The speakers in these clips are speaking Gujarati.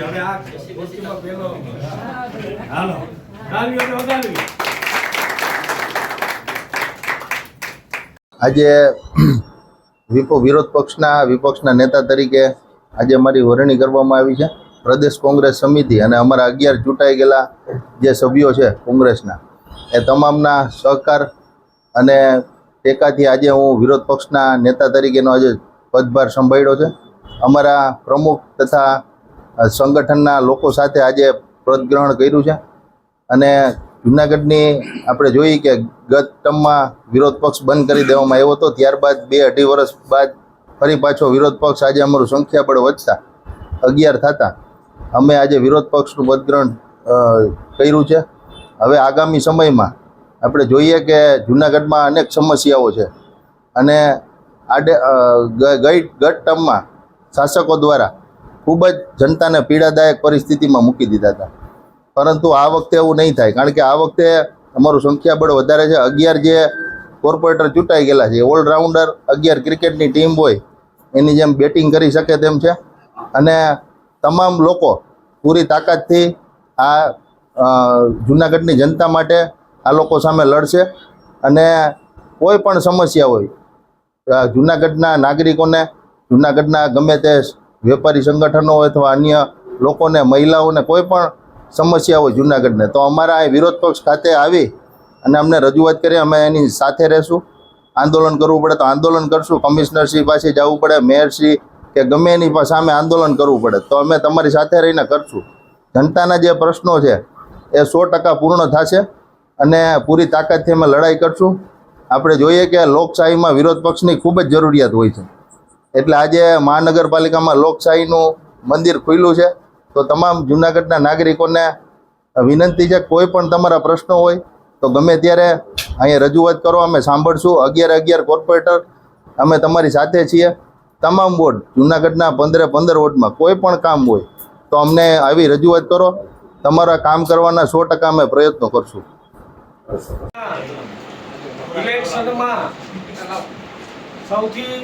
ગોષ્ઠીમાં પહેલો હાલો તાળીઓને વધારવી આજે વિપો વિરોધ પક્ષના વિપક્ષના નેતા તરીકે આજે અમારી વરણી કરવામાં આવી છે. પ્રદેશ કોંગ્રેસ સમિતિ અને અમારા અગિયાર ચૂંટાઈ ગયેલા જે સભ્યો છે કોંગ્રેસના, એ તમામના સહકાર અને ટેકાથી આજે હું વિરોધ પક્ષના નેતા તરીકેનો આજે પદભાર સંભાળ્યો છે. અમારા પ્રમુખ તથા સંગઠનના લોકો સાથે આજે પદગ્રહણ કર્યું છે. અને જુનાગઢની આપણે જોઈએ કે ગત ટર્મમાં વિરોધ પક્ષ બંધ કરી દેવામાં આવ્યો હતો. ત્યારબાદ બે અઢી વર્ષ બાદ ફરી પાછો વિરોધ પક્ષ આજે અમારું સંખ્યાબળ વધતા, અગિયાર થતા. અમે આજે વિરોધ પક્ષનું પદગ્રહણ કર્યું છે. હવે આગામી સમયમાં આપણે જોઈએ કે જુનાગઢમાં અનેક સમસ્યાઓ છે. અને આડે ગઈ ગત ટર્મમાં શાસકો દ્વારા ખૂબ જ જનતાને પીડાદાયક પરિસ્થિતિમાં મૂકી દીધા હતા. પરંતુ આ વખતે એવું નહીં થાય, કારણ કે આ વખતે અમારું સંખ્યાબળ વધારે છે. અગિયાર જે કોર્પોરેટર ચૂંટાઈ ગયેલા છે ઓલરાઉન્ડર અગિયાર ક્રિકેટની ટીમ હોય, એની જેમ બેટિંગ કરી શકે તેમ છે. અને તમામ લોકો પૂરી તાકાતથી આ જૂનાગઢની જનતા માટે આ લોકો સામે લડશે. અને કોઈ પણ સમસ્યા હોય જૂનાગઢના નાગરિકોને, જૂનાગઢના ગમે તે વેપારી સંગઠનો અથવા અન્ય લોકોને, મહિલાઓને કોઈ પણ સમસ્યા હોય જૂનાગઢને, તો અમારા આ વિરોધ પક્ષ ખાતે આવી અને અમને રજૂઆત કરી, અમે એની સાથે રહેશું. આંદોલન કરવું પડે તો આંદોલન કરશું. કમિશનરશ્રી પાસે જવું પડે મેયરશ્રી કે ગમે એની સામે આંદોલન કરવું પડે, તો અમે તમારી સાથે રહીને કરશું. જનતાના જે પ્રશ્નો છે, એ સો ટકા પૂર્ણ થશે અને પૂરી તાકાતથી અમે લડાઈ કરશું. આપણે જોઈએ કે લોકશાહીમાં વિરોધ પક્ષની ખૂબ જ જરૂરિયાત હોય છે. એટલે આજે મહાનગરપાલિકામાં લોકશાહીનું મંદિર ખુલ્યું છે. તો તમામ જૂનાગઢના નાગરિકોને વિનંતી છે, કોઈ પણ તમારા પ્રશ્નો હોય તો ગમે ત્યારે અહીંયા રજૂઆત કરો, અમે સાંભળશું. અગિયાર અગિયાર કોર્પોરેટર, અમે તમારી સાથે છીએ. તમામ વોર્ડ, જૂનાગઢના પંદરે પંદર વોર્ડમાં, કોઈ પણ કામ હોય તો અમને આવી રજૂઆત કરો. તમારા કામ કરવાના સો ટકા અમે પ્રયત્નો કરશું. સૌથી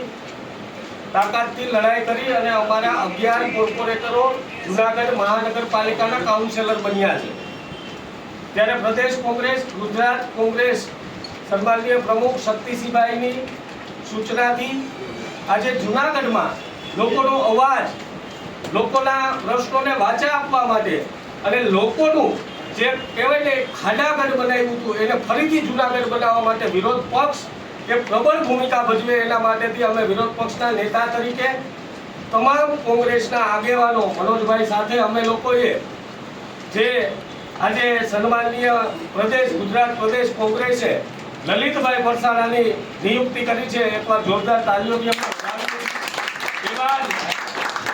તાકાતથી લડાઈ કરી અને અમારા અગિયાર કોર્પોરેટરો જુનાગઢ મહાનગરપાલિકાના કાઉન્સિલર બન્યા છે. ત્યારે પ્રદેશ કોંગ્રેસ, ગુજરાત કોંગ્રેસ સન્માનીય પ્રમુખ શક્તિસિંહભાઈની સૂચનાથી આજે જુનાગઢમાં લોકોનો અવાજ, લોકોના પ્રશ્નોને વાચા આપવા માટે અને લોકોનું જે કહેવાય ને ખાડાગઢ બનાવ્યું હતું, એને ફરીથી જુનાગઢ બનાવવા માટે વિરોધ પક્ષ એ પ્રબળ ભૂમિકા ભજવે એના માટેથી અમે વિરોધ પક્ષના નેતા તરીકે તમામ કોંગ્રેસના આગેવાનો મનોજભાઈ સાથે અમે લોકોએ જે આજે સન્માનીય પ્રદેશ, ગુજરાત પ્રદેશ કોંગ્રેસે લલિતભાઈ પરસાણાની નિયુક્તિ કરી છે, એકવાર જોરદાર તાલીઓથી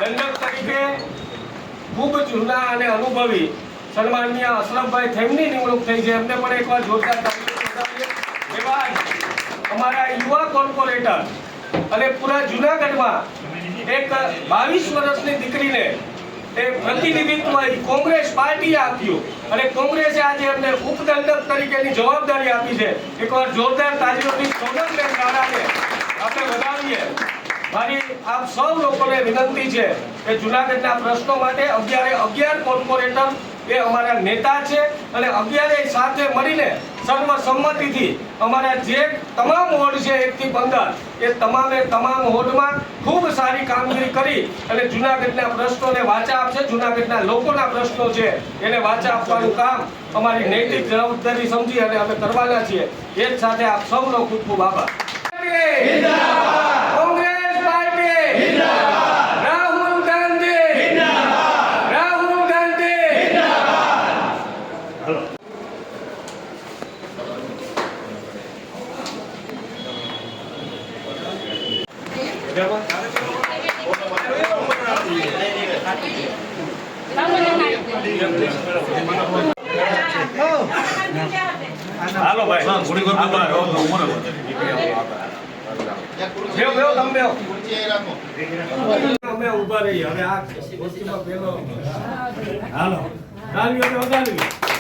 દંડક તરીકે ખૂબ જૂના અને અનુભવી સન્માનીય અશરફભાઈ થેમની નિમણૂક થઈ છે. એમને પણ એકવાર જોરદાર તાલીઓ અમારા યુવા કોર્પોરેટર અને પૂરા જુનાગઢમાં એક બાવીસ વર્ષની દીકરીને એ પ્રતિનિધિત્વ કોંગ્રેસ પાર્ટીએ આપ્યું અને કોંગ્રેસે આજે એમને ઉપદંડક તરીકેની જવાબદારી આપી છે. એકવાર જોરદાર તાલીઓથી સોનલબેન રાણાને આપણે વધાવીએ. મારી આપ સૌ લોકોને વિનંતી છે કે જુનાગઢના પ્રશ્નો માટે અગિયારે અગિયાર કોર્પોરેટર એ અમારા નેતા છે અને અગિયારે સાથે મળીને સર્વસંમતિથી અમારા જે તમામ વોર્ડ છે એકથી પંદર, એ તમામે તમામ વોર્ડમાં ખૂબ સારી કામગીરી કરી અને જુનાગઢના પ્રશ્નોને વાચા આપશે. જુનાગઢના લોકોના પ્રશ્નો છે, એને વાચા આપવાનું કામ અમારી નૈતિક જવાબદારી સમજી અને અમે કરવાના છીએ. એ જ સાથે આપ સૌનો ખૂબ ખૂબ આભાર. હાલો ભાઈ. આભાર. બેહો, બેહો, તમે બેવ અમે ઊભા રહીએ. હવે આ વસ્તુમાં પેલો હાલો. તાળીઓને વધારવી